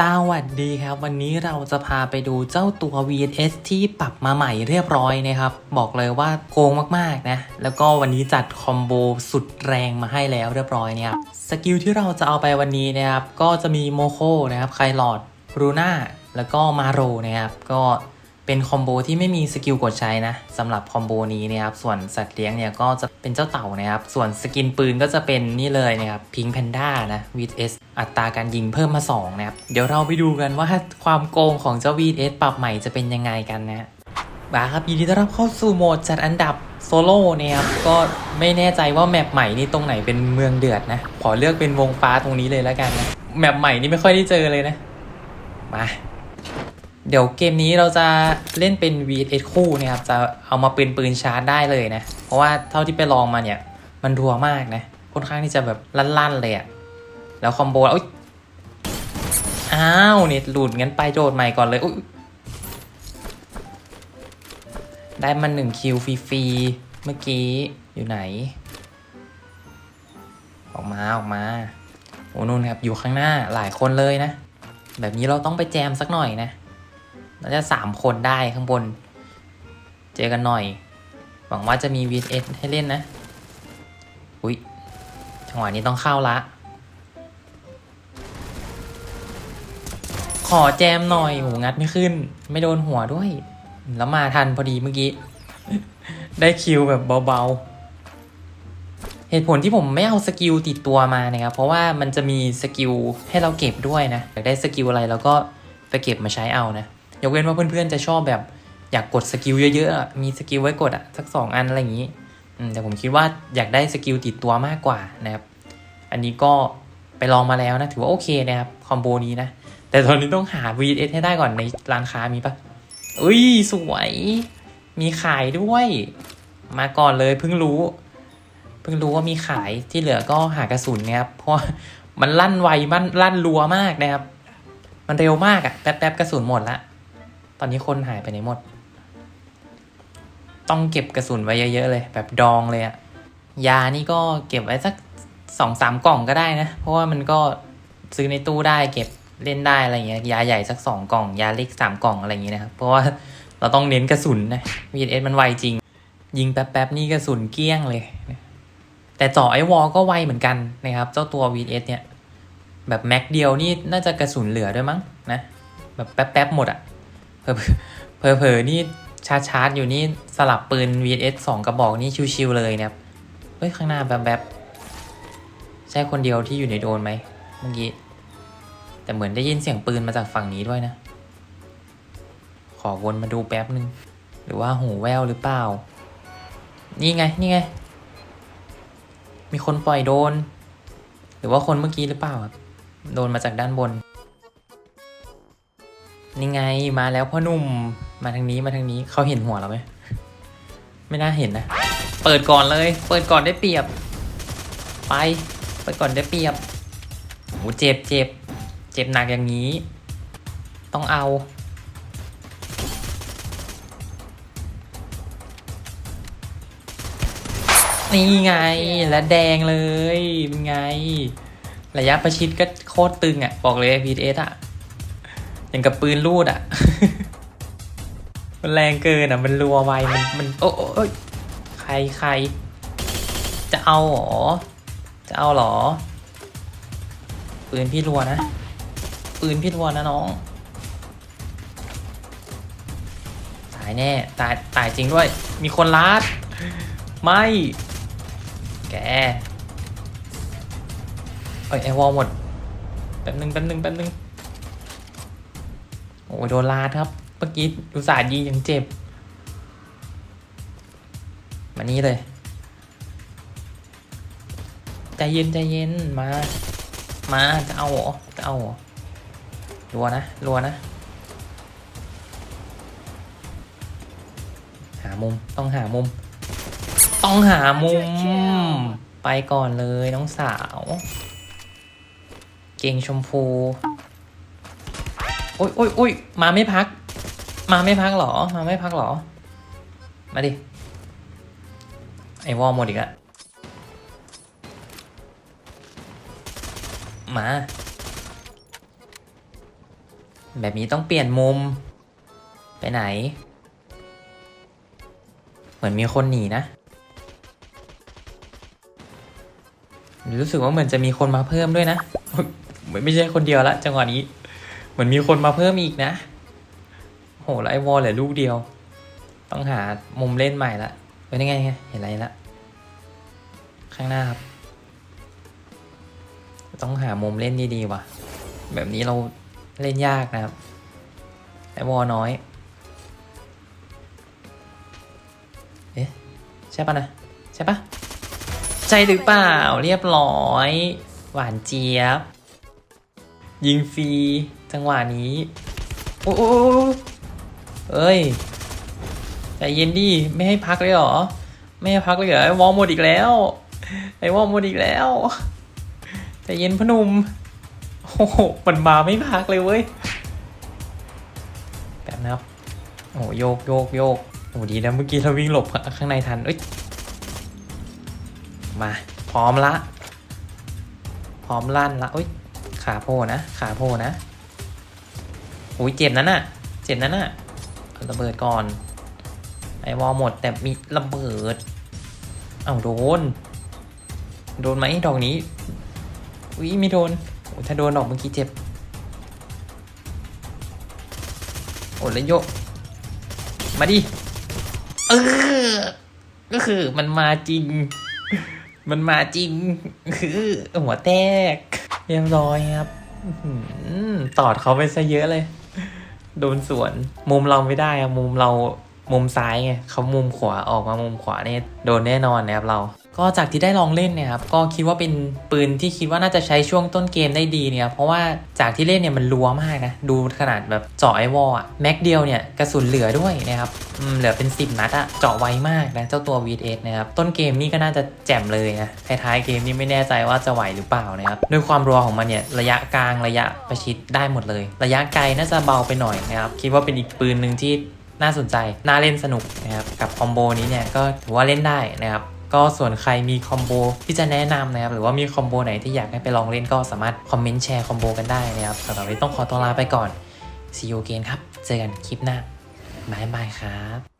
สวัสดีครับ วันนี้เราจะพาไปดูเจ้าตัว VSS ที่ปรับมาใหม่เรียบร้อยนะครับ บอกเลยว่าโกงมากๆนะ แล้วก็วันนี้จัดคอมโบสุดแรงมาให้แล้วเรียบร้อยเนี่ยครับสกิลที่เราจะเอาไปวันนี้นะครับ ก็จะมีโมโคนะครับไคลอดรูน่าแล้วก็มาโรนะครับ ก็ เป็นคอมโบที่ไม่มีสกิลกดใช้นะสำหรับคอมโบนี้นะครับส่วนสัตว์เลี้ยงเนี่ยก็จะเป็นเจ้าเต่านะครับ ส่วนสกินปืนก็จะเป็นนี่เลยนะครับพิงแพนด้านะ VS อัตราการยิงเพิ่มมา 2 นะครับ เดี๋ยวเราไปดูกันว่าความโกงของเจ้า VS ปรับใหม่จะเป็นยังไงกันนะบาครับยินดีต้อนรับเข้าสู่โหมดจัดอันดับโซโล่นะครับก็ไม่แน่ใจว่าแมปใหม่นี่ตรงไหนเป็นเมืองเดือดนะขอเลือกเป็นวงฟ้าตรงนี้เลยแล้วกันนะแมปใหม่นี่ไม่ค่อยได้เจอเลยนะมา เดี๋ยวเกมนี้เราจะเล่นเป็น VS คู่นะครับ จะเอามาปืนปืนชาร์จได้เลยนะ เพราะว่าเท่าที่ไปลองมาเนี่ย มันรัวมากนะ ค่อนข้างที่จะแบบลั่นๆเลยอะแล้วคอมโบอุ๊ยอ้าวเน็ตหลุดงั้นไปโจทย์ใหม่ก่อนเลยอุ๊ยได้มาหนึ่งคิวฟรีๆ เมื่อกี้อยู่ไหน ออกมาออกมา โอ้นู่นครับ อยู่ข้างหน้าหลายคนเลยนะ แบบนี้เราต้องไปแจมสักหน่อยนะ น่าจะสามคนได้ข้างบน เจอกันหน่อย หวังว่าจะมี VS ให้เล่นนะ อุ๊ยจังหวะนี้ต้องเข้าละ ขอแจมหน่อยโหงัดไม่ขึ้น ไม่โดนหัวด้วย แล้วมาทันพอดีเมื่อกี้ ได้คิวแบบเบาๆ เหตุผลที่ผมไม่เอาสกิลติดตัวมานะครับ เพราะว่ามันจะมีสกิลให้เราเก็บด้วยนะ อยากได้สกิลอะไรเราก็ไปเก็บมาใช้เอานะ ยกเว้นว่าเพื่อนๆจะชอบแบบอยากกดสกิลเยอะๆ มีสกิลไว้กดอะสักสองอันอะไรอย่างนี้แต่ผมคิดว่าอยากได้สกิลติดตัวมากกว่านะครับ อันนี้ก็ไปลองมาแล้วนะ ถือว่าโอเคนะครับ คอมโบนี้นะ แต่ตอนนี้ต้องหา VS ให้ได้ก่อนในร้านค้ามีปะอุ้ย สวย มีขายด้วย มาก่อนเลยเพิ่งรู้ เพิ่งรู้ว่ามีขายที่เหลือก็หากระสุนนะครับ เพราะมันลั่นไวมันลั่นรัวมากนะครับ มันเร็วมากอะแป๊บๆกระสุนหมดละ ตอนนี้คนหายไปไหนหมด ต้องเก็บกระสุนไว้เยอะๆเลย แบบดองเลยอะยานี่ก็เก็บไว้สักสองสามกล่องก็ได้นะ เพราะว่ามันก็ซื้อในตู้ได้เก็บเล่นได้อะไรเงี้ยยาใหญ่สักสองกล่อง ยาเล็กสามกล่องอะไรอย่างงี้นะครับ เพราะว่าเราต้องเน้นกระสุนนะ VS มันไวจริง ยิงแป๊บๆนี่กระสุนเกี้ยงเลยแต่จ่อไอวอลก็ไวเหมือนกันนะครับ เจ้าตัว VS เนี่ย แบบแม็กเดียวนี่น่าจะกระสุนเหลือด้วยมั้งนะแบบแป๊บๆหมดอะ เผลอเผลอเผลอๆนี่ชาร์จชาร์จอยู่นี่สลับปืน VS สองกระบอกนี่ชิวๆเลยนะครับ เฮ้ย ข้างหน้าแบบแบบใช่คนเดียวที่อยู่ในโดนไหมเมื่อกี้ แต่เหมือนได้ยินเสียงปืนมาจากฝั่งนี้ด้วยนะ ขอวนมาดูแป๊บนึง หรือว่าหูแววหรือเปล่า นี่ไง นี่ไง มีคนปล่อยโดน หรือว่าคนเมื่อกี้หรือเปล่าครับ โดนมาจากด้านบน นี่ไงมาแล้วพ่อหนุ่มมาทางนี้มาทางนี้เขาเห็นหัวเราไหมไม่น่าเห็นนะ เปิดก่อนเลย เปิดก่อนได้เปรียบ ไป เปิดก่อนได้เปรียบโอ้เจ็บเจ็บเจ็บหนักอย่างนี้ ต้องเอา นี่ไงและแดงเลยเป็นไง ระยะประชิดก็โคตรตึงอะ บอกเลย PTS อะ อย่างกับปืนลูดอะ มันแรงเกินอะ มันรัวไว มันมันโอ้โอ้ยใครใคร จะเอาหรอ จะเอาหรอ ปืนพี่รัวนะ ปืนพี่รัวนะน้อง ตายแน่ ตายตายจริงด้วย มีคนลัด ไม่ แกเอ้ยไอวอลหมด แป๊บนึงแป๊บนึงแป๊บนึง โอ้โดนลาดครับ เมื่อกี้อุตส่าห์ยิงยังเจ็บ มานี่เลย ใจเย็นใจเย็นมา มาจะเอาเหรอจะเอาเหรอรัวนะรัวนะ หามุมต้องหามุม ต้องหามุม ไปก่อนเลยน้องสาว เก่งชมพู โอ้ยโอ้ยโอ้ยมาไม่พัก มาไม่พักหรอ มาไม่พักหรอ มาดิ ไอวอลหมดอีกอะมา แบบนี้ต้องเปลี่ยนมุม ไปไหน เหมือนมีคนหนีนะ รู้สึกว่าเหมือนจะมีคนมาเพิ่มด้วยนะเหมือนไม่ใช่คนเดียวละจังหวะนี้ เหมือนมีคนมาเพิ่มอีกนะ โหแล้วไอวอลเหลือลูกเดียว ต้องหามุมเล่นใหม่ละเป็นยังไงไงเห็นอะไรละ ข้างหน้าครับ ต้องหามุมเล่นดีๆว่ะ แบบนี้เราเล่นยากนะครับไอวอลน้อย เอ๊ะ ใช่ปะนะ ใช่ปะใช่หรือเปล่า เรียบร้อย หวานเจี๊ยบ ยิงฟรี จังหวะนี้ โอ้โเอ้ยใจเย็นดิไม่ให้พักเลยเหรอ ไม่ให้พักเลยเหรอไอวอลหมดอีกแล้ว ไอวอลหมดอีกแล้วใจเย็นพนุมโอ้โหมันมาไม่พักเลยเว้ยแบบนะครับโอ้โหโยกโยกโยกโอ้ดีนะเมื่อกี้เราวิ่งหลบข้างในทันเอ้ยมาพร้อมละ พร้อมลั่นละเอ้ยขาโผล่นะ ขาโผล่นะ โอ้ยเจ็บนั้นน่ะ เจ็บนั้นน่ะเอาระเบิดก่อน ไอวอลหมดแต่มีระเบิด เอ้าโดน โดนไหมดอกนี้อุ้ยไม่โดนโอ้ถ้าโดนดอกเมื่อกี้เจ็บ โอ้แล้วโยมาดิ เออ ก็คือมันมาจริง มันมาจริง คือหัวแตกเรียบร้อยครับตอดเขาไปซะเยอะเลย โดนสวน มุมเราไม่ได้อะมุมเรามุมซ้ายไงเขามุมขวาออกมามุมขวาเนี่ยโดนแน่นอนนะครับเรา ก็จากที่ได้ลองเล่นเนี่ยครับก็คิดว่าเป็นปืนที่คิดว่าน่าจะใช้ช่วงต้นเกมได้ดีเนี่ยเพราะว่าจากที่เล่นเนี่ยมันรัวมากนะดูขนาดแบบเจาะไอวอลอะแม็กเดียวเนี่ยกระสุนเหลือด้วยนะครับเหลือเป็น 10 นัดอะเจาะไวมากนะเจ้าตัว VS นะครับต้นเกมนี่ก็น่าจะแจ่มเลยนะท้ายๆเกมนี่ไม่แน่ใจว่าจะไหวหรือเปล่านะครับด้วยความรัวของมันเนี่ยระยะกลางระยะประชิดได้หมดเลย ระยะไกลน่าจะเบาไปหน่อยนะครับคิดว่าเป็นอีกปืนหนึ่งที่น่าสนใจ น่าเล่นสนุกนะครับ กับคอมโบนี้เนี่ยก็ถือว่าเล่นได้นะครับ ก็ส่วนใครมีคอมโบที่จะแนะนำนะครับหรือว่ามีคอมโบไหนที่อยากให้ไปลองเล่นก็สามารถคอมเมนต์แชร์คอมโบกันได้นะครับสำหรับวันนี้ต้องขอตัวลาไปก่อน see you again ครับ เจอกันคลิปหน้าบายบายครับ